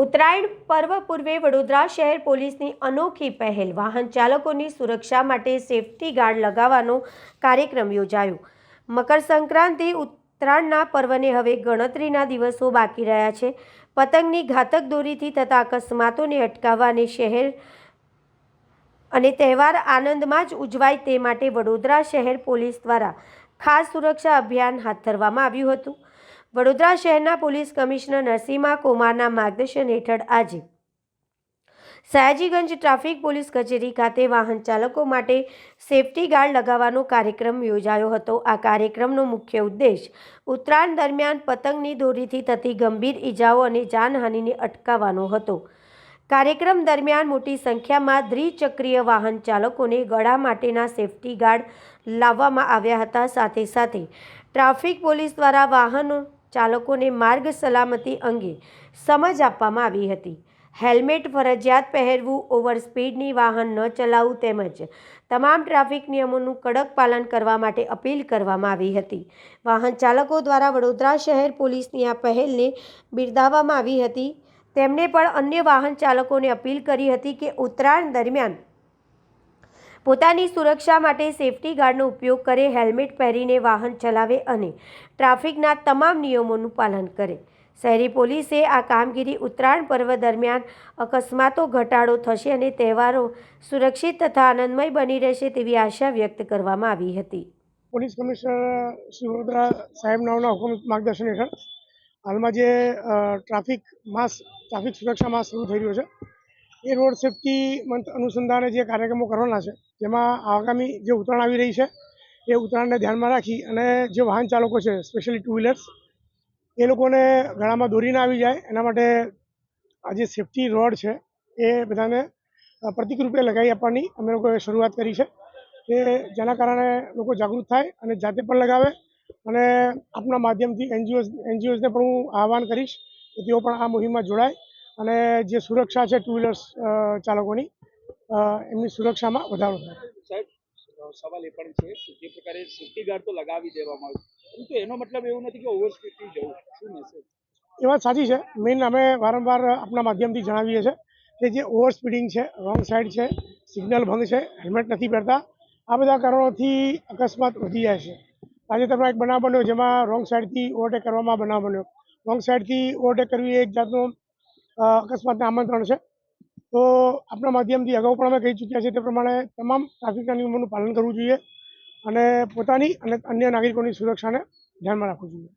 ઉત્તરાયણ પર્વ પૂર્વે વડોદરા શહેર પોલીસની અનોખી પહેલ. વાહન ચાલકોની સુરક્ષા માટે સેફટી ગાર્ડ લગાવવાનો કાર્યક્રમ યોજાયો. મકર સંક્રાંતિ ઉત્તરાયણના પર્વને હવે ગણતરીના દિવસો બાકી રહ્યા છે. પતંગની ઘાતક દોરીથી થતા અકસ્માતોને અટકાવવાને શહેર અને તહેવાર આનંદમાં જ ઉજવાય તે માટે વડોદરા શહેર પોલીસ દ્વારા ખાસ સુરક્ષા અભિયાન હાથ ધરવામાં આવ્યું હતું. વડોદરા શહેરના પોલીસ કમિશનર નરસિંહા કુમારના માર્ગદર્શન હેઠળ આજે સયાજીગંજ ટ્રાફિક પોલીસ કચેરી ખાતે વાહન ચાલકો માટે સેફટી ગાર્ડ લગાવવાનો કાર્યક્રમ યોજાયો હતો. આ કાર્યક્રમનો મુખ્ય ઉદ્દેશ ઉત્તરાયણ દરમિયાન પતંગની દોરીથી થતી ગંભીર ઈજાઓ અને જાનહાનિને અટકાવવાનો હતો. કાર્યક્રમ દરમિયાન મોટી સંખ્યામાં દ્વિચક્રીય વાહન ચાલકોને ગળા માટેના સેફટી ગાર્ડ લાવવામાં આવ્યા હતા. સાથે સાથે ટ્રાફિક પોલીસ દ્વારા વાહનો ચાલકોને માર્ગ સલામતી અંગે સમજ આપવામાં આવી હતી. હેલ્મેટ, ફરજિયાત પહેરવું, ઓવર સ્પીડની વાહન ન ચલાવવું તેમજ તમામ ટ્રાફિક નિયમોનું કડક પાલન કરવા માટે અપીલ કરવામાં આવી હતી. વાહન ચાલકો દ્વારા વડોદરા શહેર પોલીસની આ પહેલને બિરદાવવામાં આવી હતી. તેમણે પણ અન્ય વાહન ચાલકોને અપીલ કરી હતી કે ઉત્તરાયણ દરમિયાન પોતાની સુરક્ષા માટે સેફટી ગાર્ડનો ઉપયોગ કરે, હેલ્મેટ પહેરીને વાહન ચલાવે અને ટ્રાફિકના તમામ નિયમોનું પાલન કરે. શહેરી પોલીસે આ કામગીરી ઉત્તરાયણ પર્વ દરમિયાન અકસ્માતો, ઘટાડો થશે અને તહેવારો સુરક્ષિત તથા આનંદમય બની રહેશે તેવી આશા વ્યક્ત કરવામાં આવી હતી. પોલીસ કમિશનર શ્રી વડોદરા સાહેબનાઓના હુકમ માર્ગદર્શન હેઠળ હાલમાં જે ટ્રાફિક માસ, ટ્રાફિક સુરક્ષા માસ શરૂ થઈ રહ્યો છે એ રોડ સેફટી મંથ અનુસંધાને જે કાર્યક્રમો કરવાના છે, જેમાં આગામી જે ઉત્તરાયણ આવી રહી છે, એ ઉત્તરાયણને ધ્યાનમાં રાખી અને જે વાહન ચાલકો છે, સ્પેશિયલી ટુ વ્હીલર્સ, એ લોકોને ગળામાં દોરી ના આવી જાય. એના માટે આ જે સેફટી રોડ છે, એ બધાને પ્રતિકરૂપે પ્રતિક રૂપે લગાવી આપવાની અમે લોકોએ શરૂઆત કરી છે. કે જેના કારણે લોકો જાગૃત થાય અને જાતે પણ લગાવે અને આપના માધ્યમથી એનજીઓ એનજીઓઝને પણ હું આહવાન કરીશ કે તેઓ પણ આ મુહિમમાં જોડાય. અને જે સુરક્ષા છે ટુ વ્હીલર્સ ચાલકોની એમની સુરક્ષામાં વધારો થાય. સાહેબ સવાલ એ પણ છે કે જે પ્રકારે સેફ્ટી ગાર્ડ તો લગાવી દેવામાં આવ્યું પરંતુ એનો મતલબ એવું નથી કે ઓવર સ્પીડથી જવું શું મેસેજ એ વાત સાચી છે. મેઇન અમે વારંવાર આપણા માધ્યમથી જણાવીએ છીએ કે જે ઓવર સ્પીડિંગ છે રોંગ સાઈડ છે સિગ્નલ ભંગ છે હેલ્મેટ નથી પહેરતા આ બધા કારણોથી અકસ્માત વધી જાય છે. તાજેતરમાં એક બનાવ બન્યો જેમાં રોંગ સાઈડથી ઓવરટેક કરવામાં બનાવ બન્યો. રોંગ સાઈડથી ઓવરટેક કરવી એક જાતનું અકસ્માતને આમંત્રણ છે. તો આપણા માધ્યમથી અગાઉ પણ અમે કહી ચૂક્યા છીએ તે પ્રમાણે તમામ ટ્રાફિકના નિયમોનું પાલન કરવું જોઈએ અને પોતાની અને અન્ય નાગરિકોની સુરક્ષાને ધ્યાનમાં રાખવું જોઈએ.